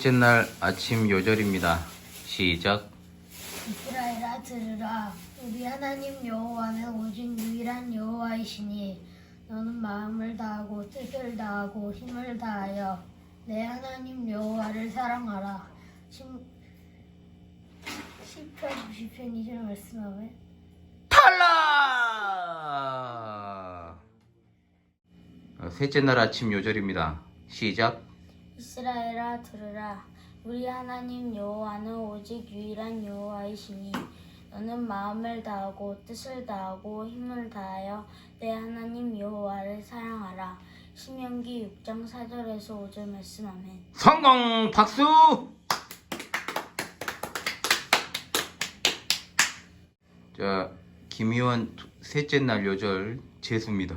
셋째 날 아침 요절입니다. 시작. 이스라엘아 들으라 우리 하나님 여호와는 오직 유일한 여호와이시니 너는 마음을 다하고 뜻을 다하고 힘을 다하여 내 하나님 여호와를 사랑하라. 십 10편 90편 2절 말씀하면 탈락! 어, 셋째 날 아침 요절입니다. 시작. 이스라엘아 들으라 우리 하나님 여호와는 오직 유일한 여호와이시니 너는 마음을 다하고 뜻을 다하고 힘을 다하여 내 하나님 여호와를 사랑하라 신명기 6장 4절에서 5절 말씀 아멘 성공 박수! 자, 김희원 셋째 날 요절 재수입니다.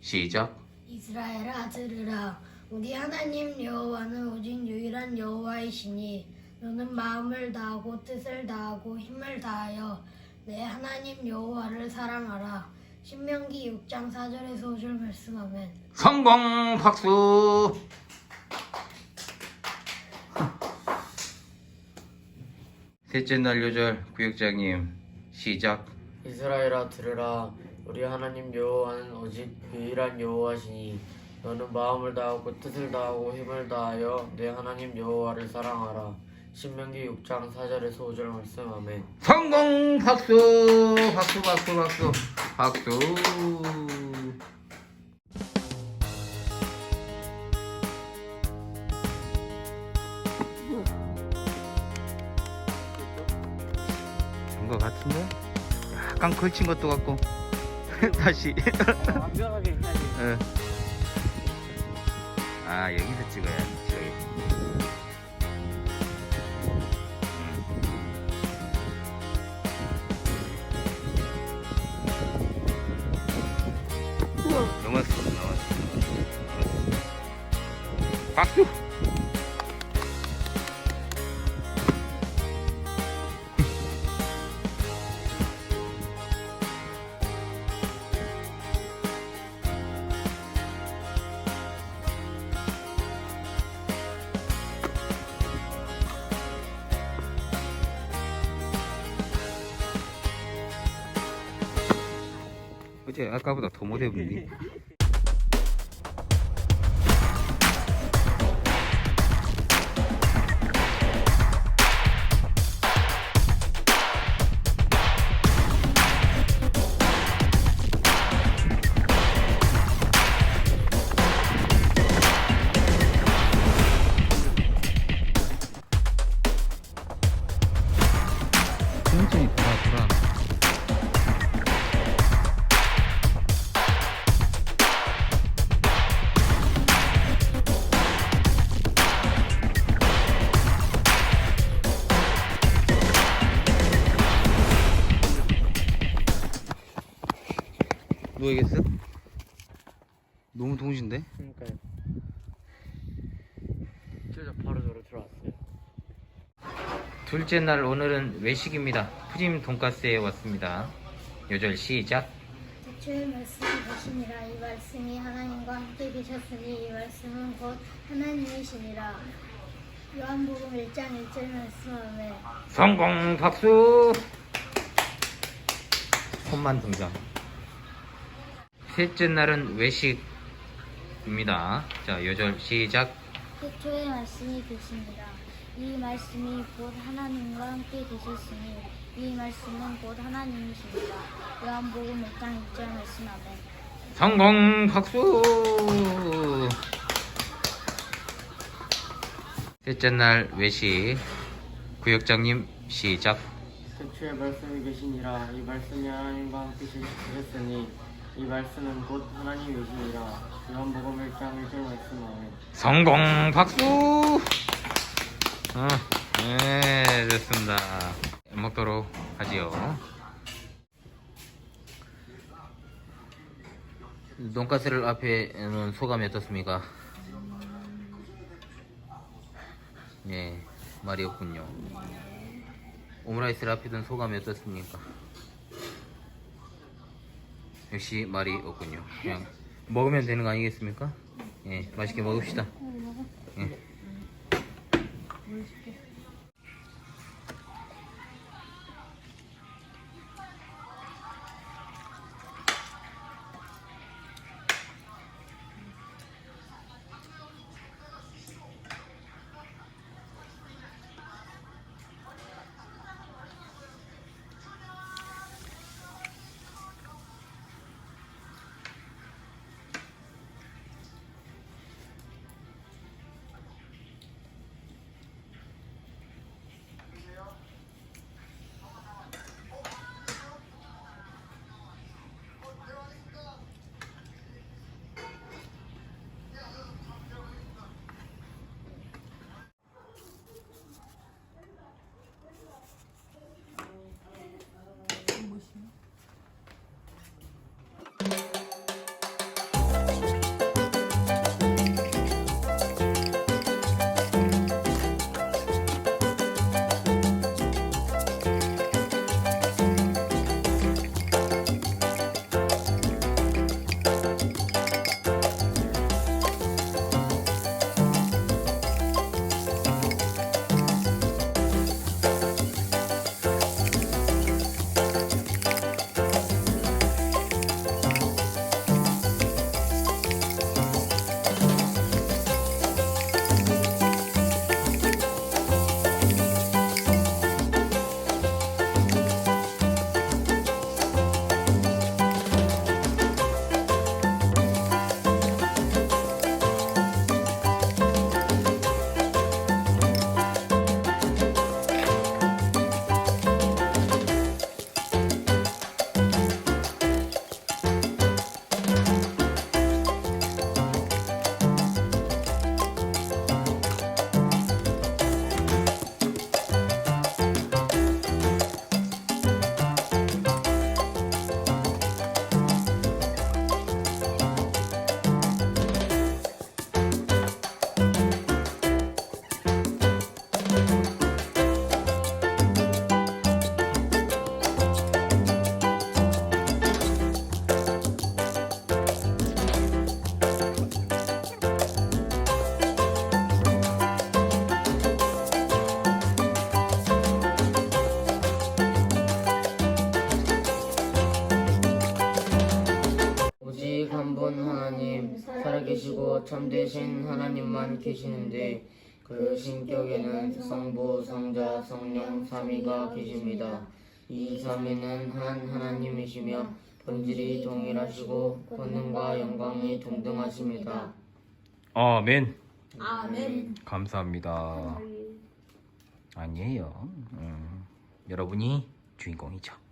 시작. 이스라엘아 들으라 우리 하나님 여호와는 오직 유일한 여호와이시니 너는 마음을 다하고 뜻을 다하고 힘을 다하여 내 하나님 여호와를 사랑하라 신명기 6장 4절에서 5절 말씀 아멘 성공 박수! 셋째 날 요절 구역장님 시작. 이스라엘아 들으라 우리 하나님 여호와는 오직 유일한 여호와시니 너는 마음을 다하고 뜻을 다하고 힘을 다하여 내 하나님 여호와를 사랑하라. 신명기 6장 4절에서 5절 말씀. 아멘. 성공! 박수! 박수 박수 박수. 박수. 된것 같은데? 약간 걸친 것도 같고. 다시. 완벽하게 해야지. 어. 아 여기서 찍어야 어제 아까보다 더 못해보 누워야겠어? 너무 동신데? 그러니까요 진짜 바로 저로 들어왔어요 둘째 날 오늘은 외식입니다. 푸짐 돈가스에 왔습니다. 요절 시작. 대초의 말씀이 되시니라 이 말씀이 하나님과 함께 계셨으니 이 말씀은 곧 하나님이시니라 요한복음 1장 1절 말씀 아멘 성공 박수. 손만 등장. 셋째 날은 외식입니다. 자 요절 시작. 태초의 말씀이 되시니라 이 말씀이 곧 하나님과 함께 계셨으니 이 말씀은 곧 하나님이시니라 요한복음 1장 1절 말씀 아멘 성공 박수. 셋째 날 외식 구역장님 시작. 대초의 말씀이 계시니라 이 말씀이 하나님과 함께 계셨으니 이 말씀은 곧 하나님이시니라 요한복음 1장 1절 말씀 아멘 성공 박수. 어, 네 좋습니다. 먹도록 하지요. 돈가스를 앞에 놓은 소감이 어떻습니까? 예, 말이 없군요. 오므라이스를 앞에 둔 소감이 어떻습니까? 역시 말이 없군요. 그냥 먹으면 되는 거 아니겠습니까? 예, 맛있게 먹읍시다. 계시고 참되신 하나님만 계시는데 그 신격에는 성부, 성자, 성령, 삼위가 계십니다. 이 삼위는 한 하나님이시며 본질이 동일하시고 권능과 영광이 동등하십니다. 아멘. 아멘. 감사합니다. 아니에요. 음, 여러분이 주인공이죠.